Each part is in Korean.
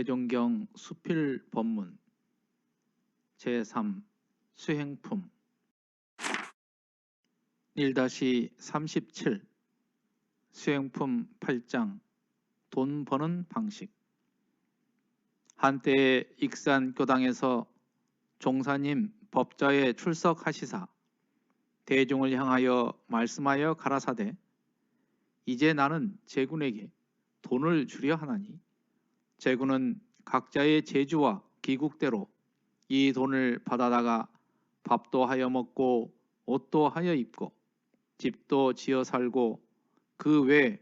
대종경 수필 법문 제3 수행품. 1-37 수행품 8장 돈 버는 방식. 한때 익산 교당에서 종사님 법자에 출석하시사 대중을 향하여 말씀하여 가라사대 이제 나는 제군에게 돈을 주려 하나니 제군은 각자의 재주와 기국대로 이 돈을 받아다가 밥도 하여 먹고 옷도 하여 입고 집도 지어 살고 그 외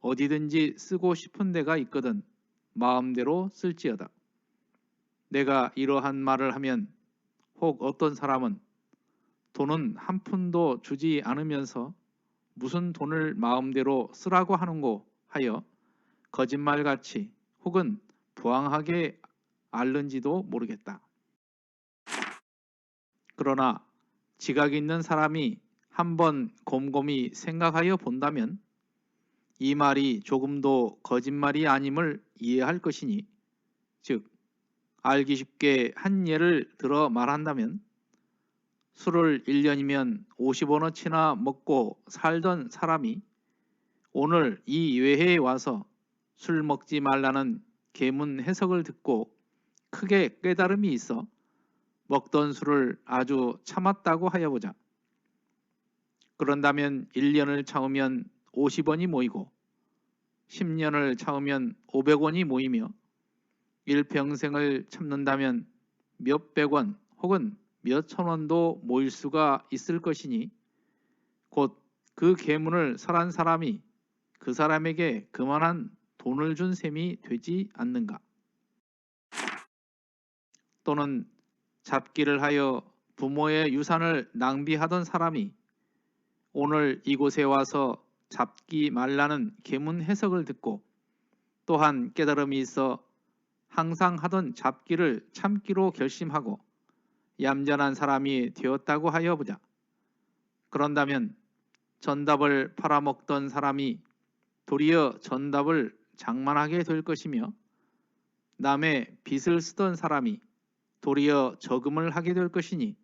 어디든지 쓰고 싶은 데가 있거든 마음대로 쓸지어다. 내가 이러한 말을 하면 혹 어떤 사람은 돈은 한 푼도 주지 않으면서 무슨 돈을 마음대로 쓰라고 하는고 하여 거짓말같이 혹은 부황하게 앓는지도 모르겠다. 그러나 지각 있는 사람이 한번 곰곰이 생각하여 본다면 이 말이 조금도 거짓말이 아님을 이해할 것이니 즉 알기 쉽게 한 예를 들어 말한다면 술을 1년이면 50원어치나 먹고 살던 사람이 오늘 이 외해에 와서 술 먹지 말라는 계문 해석을 듣고 크게 깨달음이 있어 먹던 술을 아주 참았다고 하여 보자. 그런다면 1년을 참으면 50원이 모이고 10년을 참으면 500원이 모이며 일평생을 참는다면 몇백 원 혹은 몇천 원도 모일 수가 있을 것이니 곧 그 계문을 설한 사람이 그 사람에게 그만한 돈을 준 셈이 되지 않는가? 또는 잡기를 하여 부모의 유산을 낭비하던 사람이 오늘 이곳에 와서 잡기 말라는 계문 해석을 듣고 또한 깨달음이 있어 항상 하던 잡기를 참기로 결심하고 얌전한 사람이 되었다고 하여 보자. 그런다면 전답을 팔아먹던 사람이 도리어 전답을 장만하게 될 것이며 남의 빚을 쓰던 사람이 도리어 저금을 하게 될 것이니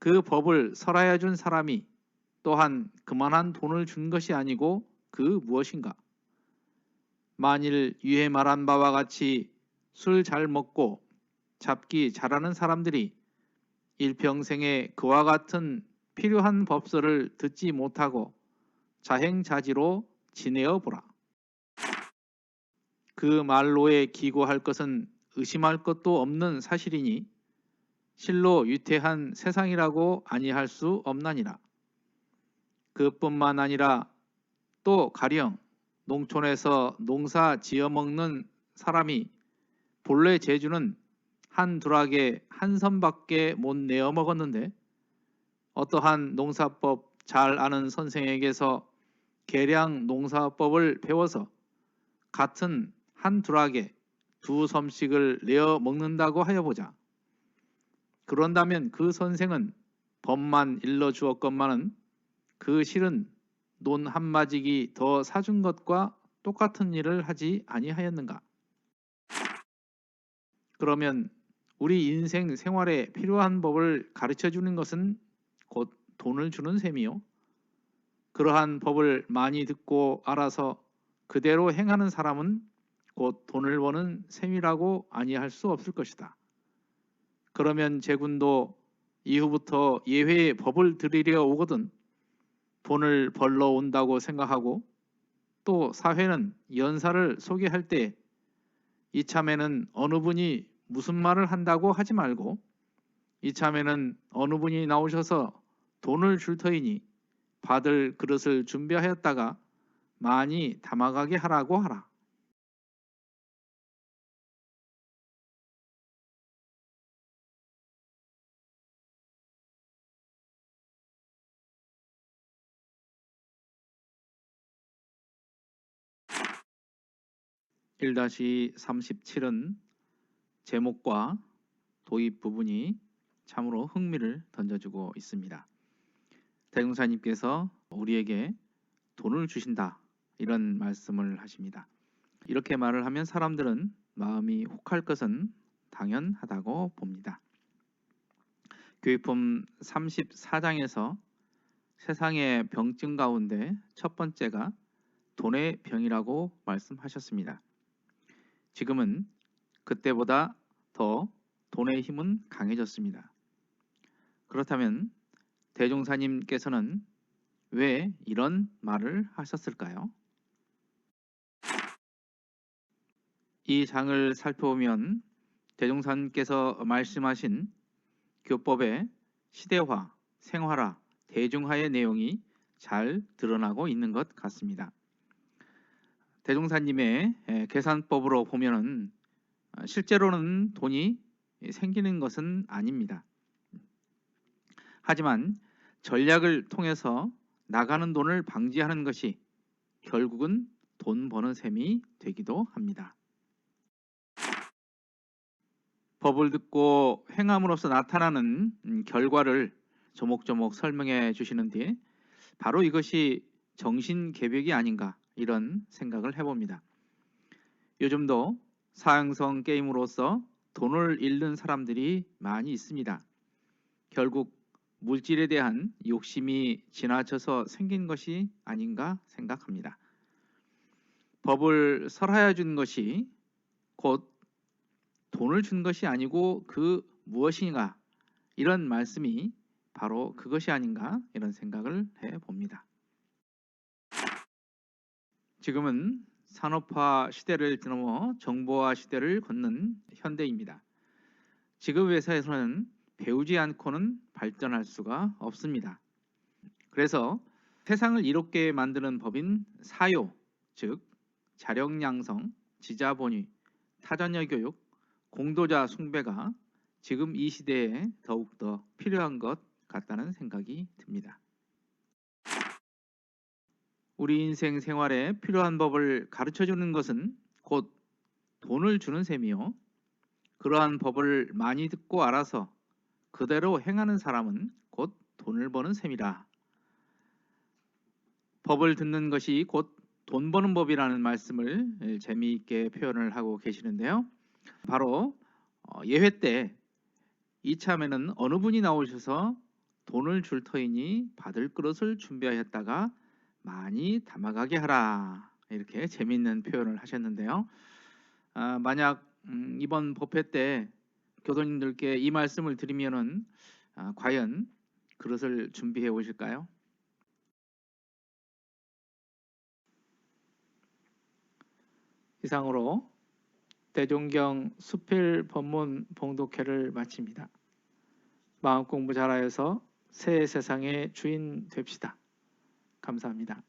그 법을 설하여 준 사람이 또한 그만한 돈을 준 것이 아니고 그 무엇인가 만일 위에 말한 바와 같이 술 잘 먹고 잡기 잘하는 사람들이 일평생에 그와 같은 필요한 법설을 듣지 못하고 자행자지로 지내어 보라. 그 말로에 기고할 것은 의심할 것도 없는 사실이니 실로 유태한 세상이라고 아니할 수 없나니라. 그뿐만 아니라 또 가령 농촌에서 농사 지어 먹는 사람이 본래 제주는 한 두락에 한 선밖에 못 내어 먹었는데 어떠한 농사법 잘 아는 선생에게서 계량 농사법을 배워서 같은 한 두락에 두 섬씩을 내어 먹는다고 하여 보자. 그런다면 그 선생은 법만 일러 주었건만은 그 실은 논 한마직이 더 사준 것과 똑같은 일을 하지 아니하였는가? 그러면 우리 인생 생활에 필요한 법을 가르쳐 주는 것은 곧 돈을 주는 셈이요. 그러한 법을 많이 듣고 알아서 그대로 행하는 사람은 곧 돈을 버는 셈이라고 아니할 수 없을 것이다. 그러면 제군도 이후부터 예회에 법을 들이려 오거든 돈을 벌러 온다고 생각하고 또 사회는 연사를 소개할 때 이참에는 어느 분이 무슨 말을 한다고 하지 말고 이참에는 어느 분이 나오셔서 돈을 줄 터이니 받을 그릇을 준비하였다가 많이 담아가게 하라고 하라. 1-37은 제목과 도입 부분이 참으로 흥미를 던져주고 있습니다. 대공사님께서 우리에게 돈을 주신다 이런 말씀을 하십니다. 이렇게 말을 하면 사람들은 마음이 혹할 것은 당연하다고 봅니다. 교육품 34장에서 세상의 병증 가운데 첫 번째가 돈의 병이라고 말씀하셨습니다. 지금은 그때보다 더 돈의 힘은 강해졌습니다. 그렇다면 대종사님께서는 왜 이런 말을 하셨을까요? 이 장을 살펴보면 대종사님께서 말씀하신 교법의 시대화, 생활화, 대중화의 내용이 잘 드러나고 있는 것 같습니다. 대종사님의 에, 계산법으로 보면은 어, 실제로는 돈이 생기는 것은 아닙니다. 하지만 전략을 통해서 나가는 돈을 방지하는 것이 결국은 돈 버는 셈이 되기도 합니다. 법을 듣고 행함으로써 나타나는 음, 결과를 조목조목 설명해 주시는 뒤에 바로 이것이 정신 개벽이 아닌가 이런 생각을 해봅니다. 요즘도 사행성 게임으로서 돈을 잃는 사람들이 많이 있습니다. 결국 물질에 대한 욕심이 지나쳐서 생긴 것이 아닌가 생각합니다. 법을 설하여 준 것이 곧 돈을 준 것이 아니고 그 무엇인가 이런 말씀이 바로 그것이 아닌가 이런 생각을 해 봅니다. 지금은 산업화 시대를 넘어 정보화 시대를 걷는 현대입니다. 지금 회사에서는 배우지 않고는 발전할 수가 없습니다. 그래서 세상을 이롭게 만드는 법인 사요, 즉 자력양성, 지자본위, 타자녀 교육, 공도자 숭배가 지금 이 시대에 더욱더 필요한 것 같다는 생각이 듭니다. 우리 인생 생활에 필요한 법을 가르쳐 주는 것은 곧 돈을 주는 셈이요. 그러한 법을 많이 듣고 알아서 그대로 행하는 사람은 곧 돈을 버는 셈이라. 법을 듣는 것이 곧 돈 버는 법이라는 말씀을 재미있게 표현을 하고 계시는데요. 바로 어, 예회 때 이참에는 어느 분이 나오셔서 돈을 줄 터이니 받을 그릇을 준비하였다가 많이 담아가게 하라 이렇게 재미있는 표현을 하셨는데요. 아, 만약 음, 이번 법회 때 교도님들께 이 말씀을 드리면은 아, 과연 그릇을 준비해 오실까요? 이상으로 대종경 수필 법문 봉독회를 마칩니다. 마음 공부 잘하여서 새 세상의 주인 됩시다. 감사합니다.